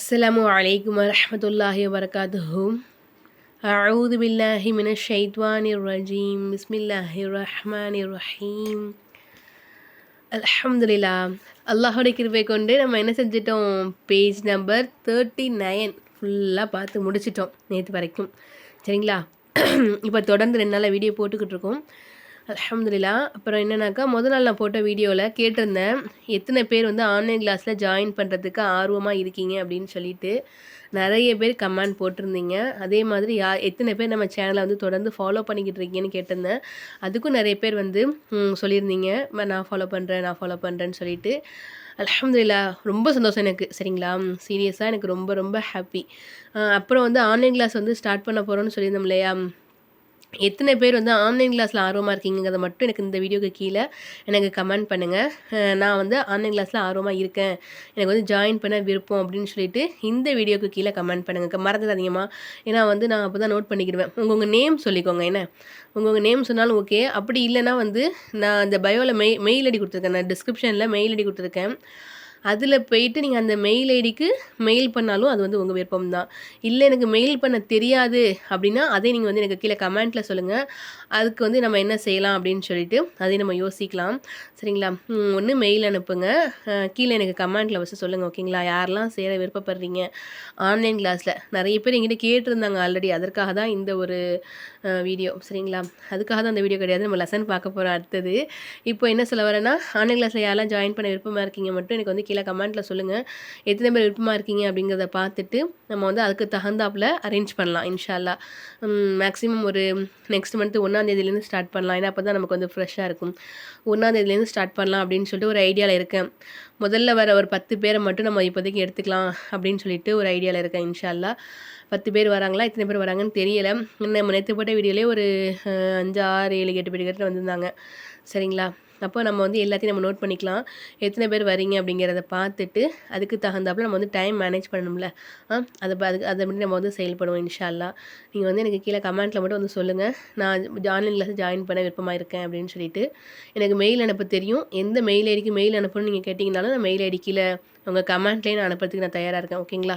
அஸ்லாமு அலைக்கும் வரமத்துல்லாஹி வரகாத்துஹும் அவுது பில்லாஹி மின ஷைத்வானிர் ரஜீம். பிஸ்மில்லாஹி ரஹ்மானிர் ரஹீம். அலமதுல்லா அல்லாஹோட கிருப்பை கொண்டு நம்ம என்ன செஞ்சிட்டோம்? பேஜ் நம்பர் தேர்ட்டி நைன் ஃபுல்லாக பார்த்து முடிச்சிட்டோம் நேற்று வரைக்கும். சரிங்களா? இப்போ தொடர்ந்து ரெண்டு நாளாக வீடியோ போட்டுக்கிட்டு இருக்கோம். அலமதுல்லா அப்புறம் என்னன்னாக்கா முதல் நாள் நான் போட்ட வீடியோவில் கேட்டிருந்தேன் எத்தனை பேர் வந்து ஆன்லைன் கிளாஸில் ஜாயின் பண்ணுறதுக்கு ஆர்வமாக இருக்கீங்க அப்படின்னு சொல்லிட்டு நிறைய பேர் கமெண்ட் போட்டிருந்தீங்க. அதே மாதிரி யா எத்தனை பேர் நம்ம சேனலை வந்து தொடர்ந்து ஃபாலோ பண்ணிக்கிட்டு இருக்கீங்கன்னு கேட்டிருந்தேன். அதுக்கும் நிறைய பேர் வந்து சொல்லியிருந்தீங்க. நான் ஃபாலோ பண்ணுறேன் நான் ஃபாலோ பண்ணுறேன்னு சொல்லிட்டு. அலமதுல்லா ரொம்ப சந்தோஷம் எனக்கு சரிங்களா? சீரியஸாக எனக்கு ரொம்ப ரொம்ப ஹாப்பி அப்புறம் வந்து ஆன்லைன் கிளாஸ் வந்து ஸ்டார்ட் பண்ண போகிறோன்னு சொல்லியிருந்தோம் இல்லையா? எத்தனை பேர் வந்து ஆன்லைன் கிளாஸில் ஆர்வமாக இருக்கீங்கிறத மட்டும் எனக்கு இந்த வீடியோக்கு கீழே எனக்கு கமெண்ட் பண்ணுங்கள் நான் வந்து ஆன்லைன் கிளாஸில் ஆர்வமாக இருக்கேன். எனக்கு வந்து ஜாயின் பண்ண விருப்பம் அப்படின்னு சொல்லிட்டு இந்த வீடியோக்கு கீழே கமெண்ட் பண்ணுங்கள் மறந்துடாதீங்கம்மா. ஏன்னா வந்து நான் அப்போ தான் நோட் பண்ணிக்கிடுவேன். உங்கள் உங்கள் நேம் சொல்லிக்கோங்க என்ன? உங்கள் உங்கள் நேம் சொன்னாலும் ஓகே அப்படி இல்லைன்னா வந்து நான் இந்த பயோவில் மெய் மெயில் ஐடி கொடுத்துருக்கேன். நான் டிஸ்கிரிப்ஷனில் மெயில் ஐடி கொடுத்துருக்கேன். அதில் போயிட்டு நீங்கள் அந்த மெயில் ஐடிக்கு மெயில் பண்ணாலும் அது வந்து உங்கள் விருப்பம் தான். இல்லை எனக்கு மெயில் பண்ண தெரியாது அப்படின்னா அதை நீங்கள் வந்து எனக்கு கீழே கமெண்ட்டில் சொல்லுங்கள் அதுக்கு வந்து நம்ம என்ன செய்யலாம் அப்படின்னு சொல்லிட்டு அதை நம்ம யோசிக்கலாம். சரிங்களா? ஒன்று மெயில் அனுப்புங்க. கீழே எனக்கு கமெண்ட்டில் வச்சு சொல்லுங்கள் ஓகேங்களா யாரெல்லாம் சேர விருப்பப்படுறீங்க? ஆன்லைன் கிளாஸில் நிறைய பேர் எங்கிட்ட கேட்டிருந்தாங்க ஆல்ரெடி அதற்காக தான் இந்த ஒரு வீடியோ சரிங்களா? அதுக்காக தான் அந்த வீடியோ கிடையாது. நம்ம லெசன் பார்க்க போகிறோம் அடுத்தது. இப்போ என்ன சொல்ல வரேன்னா ஆன்லைன் கிளாஸில் யாரெல்லாம் ஜாயின் பண்ண விருப்பமாக இருக்கீங்க மட்டும் எனக்கு வந்து கீழே கமெண்ட்டில் சொல்லுங்கள் எத்தனை பேர் விருப்பமாக இருக்கீங்க அப்படிங்கிறத பார்த்துட்டு நம்ம வந்து அதுக்கு தகுந்தாப்பில் அரேஞ்ச் பண்ணலாம் இன்ஷால்லா மேக்ஸிமம் ஒரு நெக்ஸ்ட் மந்த்து ஒன்றாந்தேதியிலேருந்து ஸ்டார்ட் பண்ணலாம். ஏன்னா அப்போ தான் நமக்கு வந்து ஃப்ரெஷ்ஷாக இருக்கும். ஒன்றாந்தேதியிலேருந்து ஸ்டார்ட் பண்ணலாம் அப்படின்னு சொல்லிட்டு ஒரு ஐடியாவில் இருக்கேன். முதல்ல வர ஒரு பத்து பேரை மட்டும் நம்ம இப்போதைக்கு எடுத்துக்கலாம் அப்படின்னு சொல்லிட்டு ஒரு ஐடியாவில் இருக்கேன் இன்ஷால்லா பத்து பேர் வராங்களா எத்தனை பேர் வராங்கன்னு தெரியலை. நம்ம நேற்று போட்ட வீடியோலேயே ஒரு அஞ்சு ஆறு ஏழு எட்டு பேர் கிட்ட வந்திருந்தாங்க. சரிங்களா? அப்போ நம்ம வந்து எல்லாத்தையும் நம்ம நோட் பண்ணிக்கலாம். எத்தனை பேர் வரீங்க அப்படிங்கிறத பார்த்துட்டு அதுக்கு தகுந்தாப்புல நம்ம வந்து டைம் மேனேஜ் பண்ணணும்ல. ஆ அதை அதுக்கு அதை மட்டும் நம்ம வந்து செயல்படுவோம் இன்ஷால்லா. நீங்கள் வந்து எனக்கு கீழே கமெண்ட்டில் மட்டும் வந்து சொல்லுங்கள் நான் ஆன்லைன் கிளாஸ் ஜாயின் பண்ண விருப்பமாக இருக்கேன் அப்படின்னு சொல்லிட்டு. எனக்கு மெயில் அனுப்ப தெரியும். எந்த மெயில் ஐடிக்கு மெயில் அனுப்பணும்னு நீங்கள் கேட்டிங்கனாலும் நான் மெயில் ஐடி கீழே உங்கள் கமெண்ட்லேயே நான் அனுப்புறதுக்கு நான் தயாராக இருக்கேன். ஓகேங்களா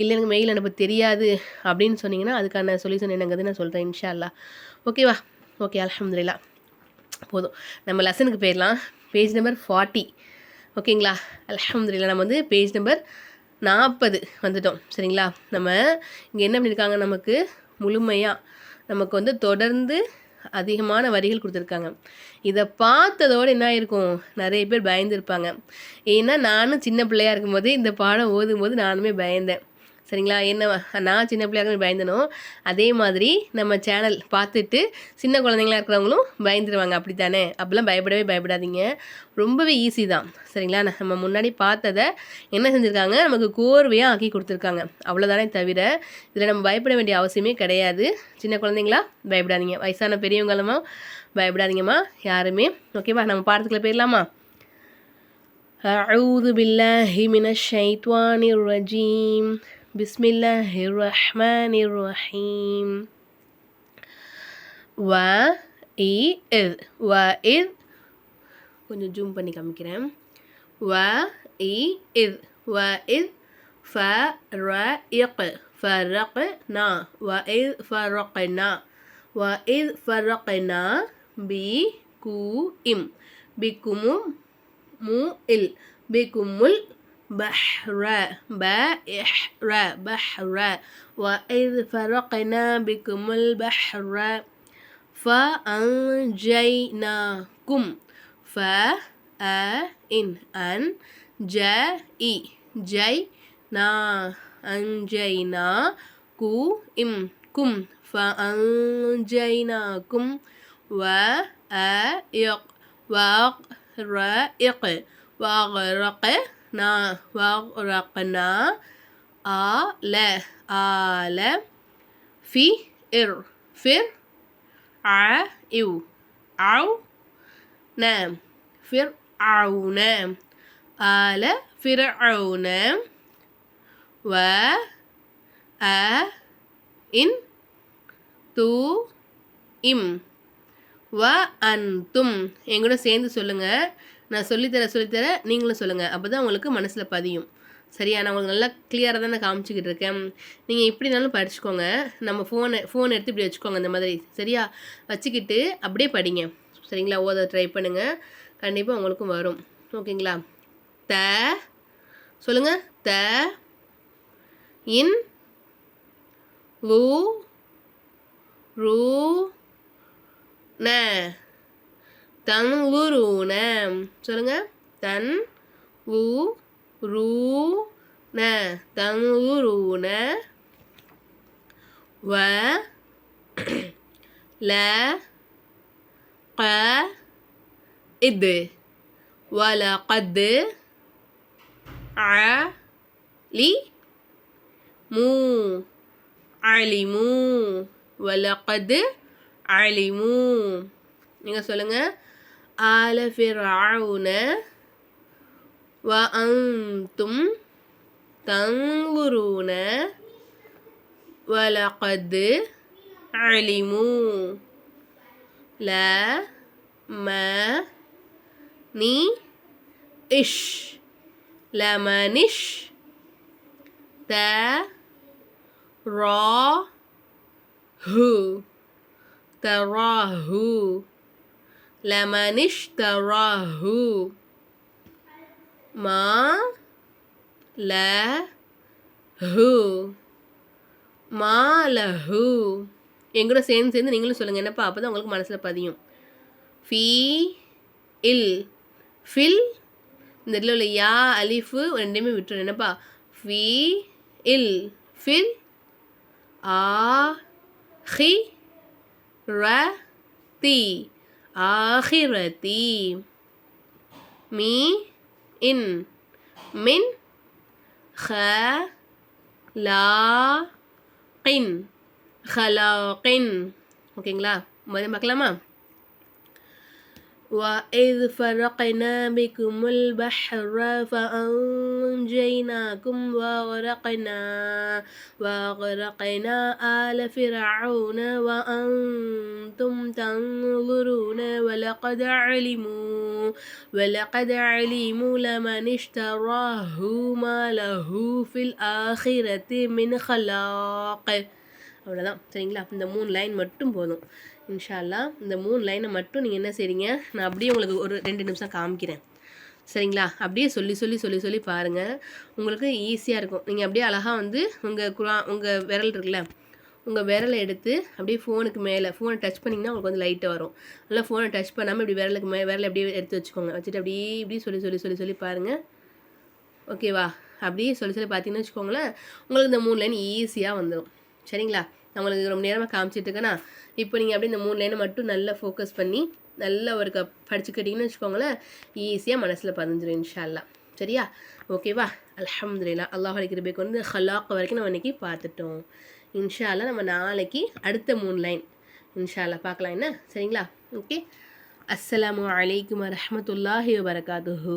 இல்லை எனக்கு மெயில் அனுப்ப தெரியாது அப்படின்னு சொன்னீங்கன்னா அதுக்கான சொல்யூஷன் என்னங்கிறது நான் சொல்கிறேன் இன்ஷால்லா. ஓகேவா ஓகே அலமதுல்லா போதும். நம்ம லெசனுக்கு போயிடலாம் பேஜ் நம்பர் ஃபார்ட்டி ஓகேங்களா அலமதுல்லா நம்ம வந்து பேஜ் நம்பர் நாற்பது வந்துட்டோம். சரிங்களா? நம்ம இங்கே என்ன பண்ணியிருக்காங்க நமக்கு முழுமையாக நமக்கு வந்து தொடர்ந்து அதிகமான வரிகள் கொடுத்துருக்காங்க. இதை பார்த்ததோடு என்ன ஆயிருக்கும்? நிறைய பேர் பயந்துருப்பாங்க. ஏன்னா நானும் சின்ன பிள்ளையா இருக்கும்போது இந்த பாடம் ஓதும்போது நானுமே பயந்தேன். சரிங்களா என்ன நான் சின்ன பிள்ளையாக இருக்கும்போது பயந்தனோ அதே மாதிரி நம்ம சேனல் பார்த்துட்டு சின்ன குழந்தைங்களா இருக்கிறவங்களும் பயந்துருவாங்க அப்படி தானே அப்படிலாம் பயப்படவே பயப்படாதீங்க ரொம்பவே ஈஸி தான் சரிங்களா நம்ம முன்னாடி பார்த்ததை என்ன செஞ்சுருக்காங்க நமக்கு கோர்வையாக ஆக்கி கொடுத்துருக்காங்க அவ்வளோதானே தவிர இதில் நம்ம பயப்பட வேண்டிய அவசியமே கிடையாது சின்ன குழந்தைங்களா பயப்படாதீங்க வயசான பெரியவங்களுமா பயப்படாதீங்கம்மா யாருமே ஓகேவா நம்ம பாடத்துக்குள்ள போயிடலாமா أعوذ بالله من الشيطان الرجيم بسم الله الرحمن الرحيم وإذ وإذ கொஞ்சம் ஜூம் பண்ணி காமிக்கிறேன் وإذ وإذ فرق فرقنا وإذ فرقنا وإذ فرقنا بكم بكم مؤل بكم البحر بحر بحر وإذ فرقنا بكم البحر فأنجيناكم. فأن أن جاء جاي نا أنجيناكم كم فأنجيناكم وأيق وأغرق நா ஆ ல ஆல ஃபி இர் ஃபிர் அ இவ் அவ் ந ஃபிர் ஆவுன ஆல ஃபிர் அவுன வ அ இன் தூ இம் வ அன் தும் எங்கூட சேர்ந்து சொல்லுங்கள் நான் சொல்லித்தர சொல்லித்தர நீங்களும் சொல்லுங்கள் அப்போ தான் உங்களுக்கு மனசில் பதியும். சரியா? நான் உங்களுக்கு நல்லா கிளியராக தானே காமிச்சிக்கிட்டு இருக்கேன். நீங்கள் எப்படினாலும் படிச்சுக்கோங்க. நம்ம ஃபோனை ஃபோன் எடுத்து இப்படி வச்சுக்கோங்க இந்த மாதிரி. சரியா? வச்சுக்கிட்டு அப்படியே படிங்க. சரிங்களா? ஓத ட்ரை பண்ணுங்கள் கண்டிப்பாக உங்களுக்கும் வரும். ஓகேங்களா? த சொல்லுங்கள் த இன் லூ ரூ ந. தன் உருண சொல்லுங்கள் தன் உ ரூ ந. தன் உருண வ ல க இது. வலகது. அ லி மூ. அலிமூ வலகது. அலிமூ நீங்கள் சொல்லுங்கள் آل فرعون وأنتم تنظرون ولقد علموا. لا ما ني إش. لمنش تا را هو. تراه. லமனிஷ்தராஹு மா ல ஹூ மாலஹு எங்கூட சேர்ந்து சேர்ந்து நீங்களும் சொல்லுங்கள் என்னப்பா? அப்போ தான் உங்களுக்கு மனசில் பதியும். ஃபி இல். ஃபில். இந்த இடத்துல உள்ள யா அலிஃபு ரெண்டையுமே விட்டுரும் என்னப்பா? ஃபி இல். ஃபில். ஆ ஹி ர தி. ஆஹிரதி. Me in. மின் ஹ லா கின். ஹலாகின் ஓகேங்களா? முதல்ல பார்க்கலாமா وإذ فرقنا بكم البحر فأنجيناكم وغرقنا وغرقنا آل فرعون وأنتم تنظرون ولقد علموا ولقد علموا لمن اشتراه ما له في الآخرة من خلاق அவ்வளோதான் சரிங்களா இந்த மூணு லைன் மட்டும் போதும் இன்ஷால்லா இந்த மூணு லைனை மட்டும் நீங்கள் என்ன செய்றீங்க? நான் அப்படியே உங்களுக்கு ஒரு ரெண்டு நிமிஷம் காமிக்கிறேன். சரிங்களா? அப்படியே சொல்லி சொல்லி சொல்லி சொல்லி பாருங்கள் உங்களுக்கு ஈஸியாக இருக்கும். நீங்கள் அப்படியே அழகாக வந்து உங்கள் குரா உங்கள் விரல் இருக்குல்ல உங்கள் விரலை எடுத்து அப்படியே ஃபோனுக்கு மேலே ஃபோனை டச் பண்ணிங்கன்னா உங்களுக்கு வந்து லைட்டாக வரும். நல்லா ஃபோனை டச் பண்ணாமல் இப்படி விரலுக்கு மே விரலை அப்படியே எடுத்து வச்சுக்கோங்க. வச்சுட்டு அப்படியே இப்படி சொல்லி சொல்லி சொல்லி சொல்லி பாருங்கள் ஓகேவா அப்படியே சொல்லி சொல்லி பார்த்தீங்கன்னு வச்சுக்கோங்களேன் உங்களுக்கு இந்த மூணு லைன் ஈஸியாக வந்துடும் சரிங்களா? நான் உங்களுக்கு ரொம்ப நேரமாக காமிச்சிட்டு இருக்கேன்னா இப்போ நீங்கள் அப்படியே இந்த மூணு லைனை மட்டும் நல்லா ஃபோக்கஸ் பண்ணி நல்லா ஒரு க படிச்சுக்கிட்டிங்கன்னு வச்சுக்கோங்களேன் ஈஸியாக மனசில் பதிஞ்சிடும் இன்ஷால்லா சரியா? ஓகேவா அலமதுல்லா அல்லாஹ் கிருபைக்கு வந்து ஹலாக் வரைக்கும் நம்ம இன்றைக்கி பார்த்துட்டோம். இன்ஷால்லா நம்ம நாளைக்கு அடுத்த மூணு லைன் இன்ஷால்லா பார்க்கலாம் என்ன? சரிங்களா? ஓகே அஸ்லாம் வலைக்கம் வரமத்துல்லாஹி வபரகாத்துஹு.